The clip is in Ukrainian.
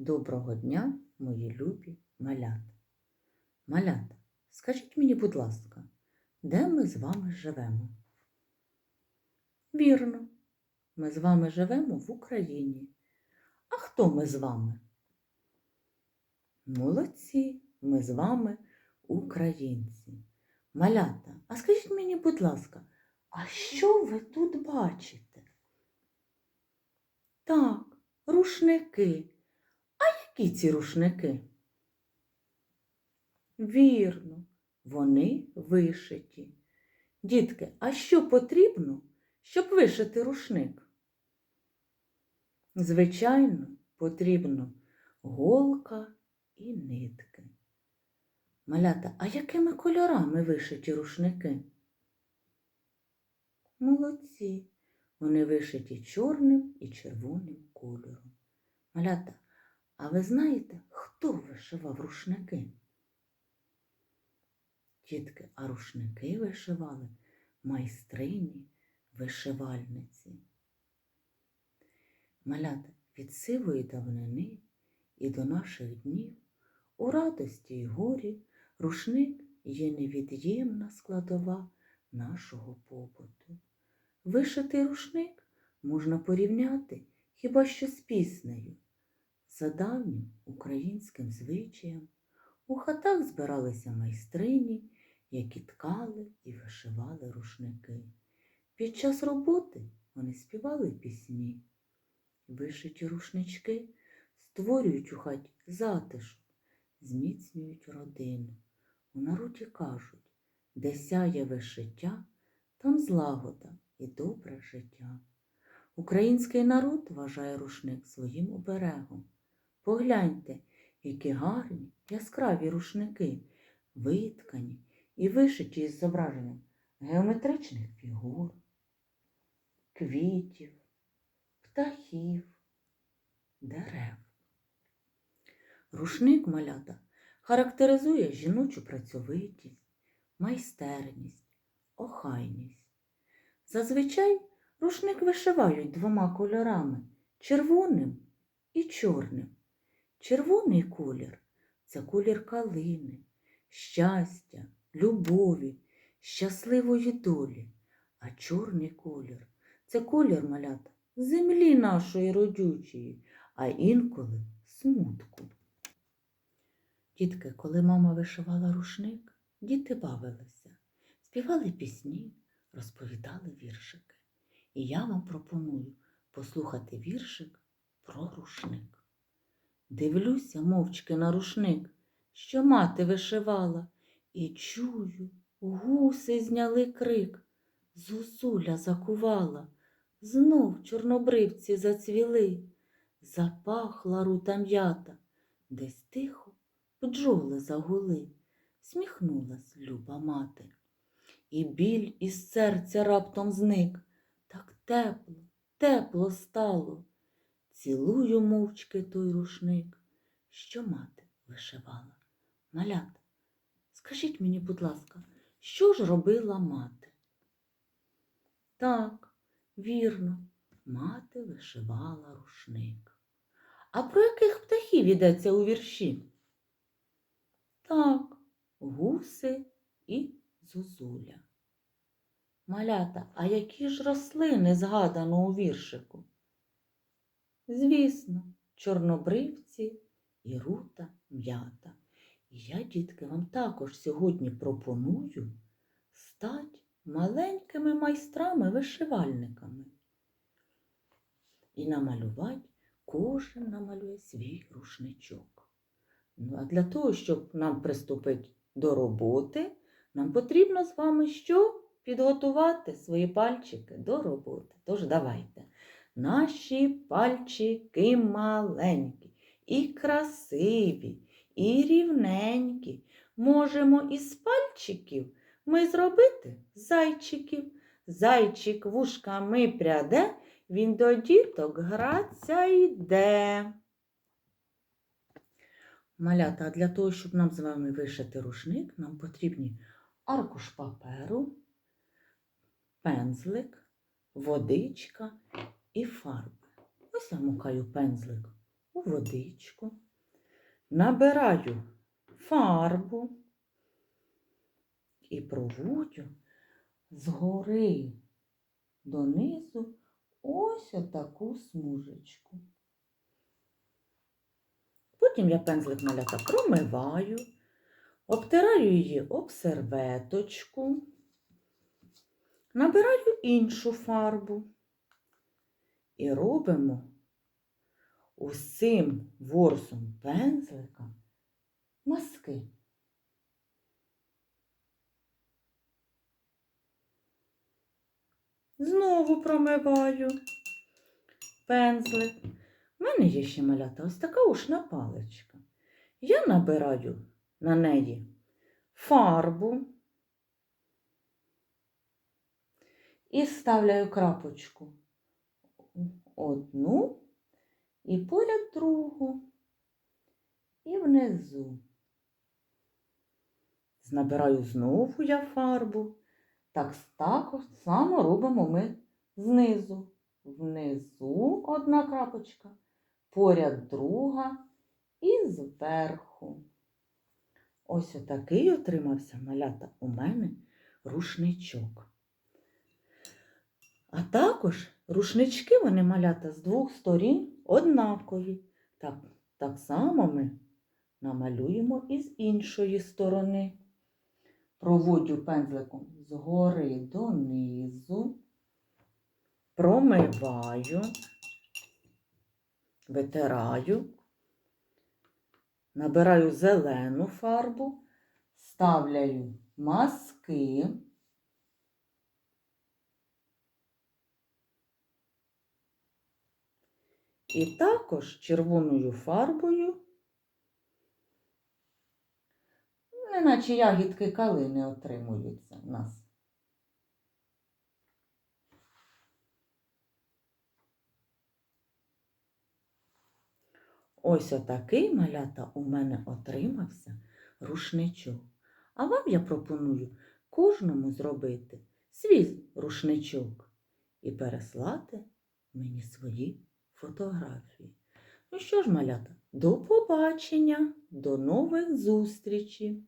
Доброго дня, мої любі малята. Малята, скажіть мені, будь ласка, де ми з вами живемо? Вірно, ми з вами живемо в Україні. А хто ми з вами? Молодці, ми з вами українці. Малята, а скажіть мені, будь ласка, а що ви тут бачите? Так, рушники. Які ці рушники? Вірно, вони вишиті. Дітки, а що потрібно, щоб вишити рушник? Звичайно, потрібно голка і нитки. Малята, а якими кольорами вишиті рушники? Молодці, вони вишиті чорним і червоним кольором. Малята, а ви знаєте, хто вишивав рушники? Тітки, а рушники вишивали майстрині вишивальниці. Малята від сивої давнини і до наших днів у радості й горі рушник є невід'ємна складова нашого побуту. Вишитий рушник можна порівняти хіба що з піснею. За давнім українським звичаєм у хатах збиралися майстрині, які ткали і вишивали рушники. Під час роботи вони співали пісні. Вишиті рушнички створюють у хаті затишок, зміцнюють родину. У народі кажуть, де сяє вишиття, там злагода і добре життя. Український народ вважає рушник своїм оберегом. Погляньте, які гарні яскраві рушники, виткані і вишиті із зображенням геометричних фігур, квітів, птахів, дерев. Рушник малята характеризує жіночу працьовитість, майстерність, охайність. Зазвичай рушник вишивають двома кольорами червоним і чорним. Червоний колір це колір калини, щастя, любові, щасливої долі, а чорний колір це колір малята землі нашої родючої, а інколи смутку. Дітки, коли мама вишивала рушник, діти бавилися, співали пісні, розповідали віршики. І я вам пропоную послухати віршик про рушник. Дивлюся мовчки на рушник, що мати вишивала, і чую, гуси зняли крик. Зозуля закувала, знов чорнобривці зацвіли, запахла рута м'ята, десь тихо бджоли загули, сміхнулась люба мати. І біль із серця раптом зник, так тепло, тепло стало. Цілую мовчки той рушник, що мати вишивала. Малята, скажіть мені, будь ласка, що ж робила мати? Так, вірно, мати вишивала рушник. А про яких птахів йдеться у вірші? Так, гуси і зозуля. Малята, а які ж рослини згадано у віршику? Звісно, чорнобривці і рута м'ята. І я, дітки, вам також сьогодні пропоную стати маленькими майстрами-вишивальниками. І намалювати, кожен намалює свій рушничок. Ну, а для того, щоб нам приступити до роботи, нам потрібно з вами що? Підготувати свої пальчики до роботи. Тож давайте. Наші пальчики маленькі, і красиві, і рівненькі. Можемо із пальчиків ми зробити зайчиків. Зайчик вушками пряде, він до діток граться йде. Малята, для того, щоб нам з вами вишити рушник, нам потрібні аркуш паперу, пензлик, водичка і фарби. Ось я мукаю пензлик у водичку, набираю фарбу і проводжу згори донизу ось отаку смужечку. Потім я пензлик малята промиваю, обтираю її об серветочку, набираю іншу фарбу і робимо усім ворсом пензлика маски. Знову промиваю пензлик. У мене є ще малята ось така ушна паличка. Я набираю на неї фарбу і ставляю крапочку одну і поряд другу і внизу. Набираю знову я фарбу. Так також само робимо ми знизу. Внизу одна крапочка, поряд друга і зверху. Ось отакий отримався малята у мене рушничок. А також рушнички вони малята з двох сторін однакові. Так, так само ми намалюємо і з іншої сторони. Проводжу пензликом згори донизу, промиваю, витираю, набираю зелену фарбу, ставляю маски. І також червоною фарбою, неначе ягідки калини отримуються в нас. Ось отакий малята у мене отримався рушничок. А вам я пропоную кожному зробити свій рушничок і переслати мені свої фотографії. Ну що ж, малята, до побачення, до нових зустрічей!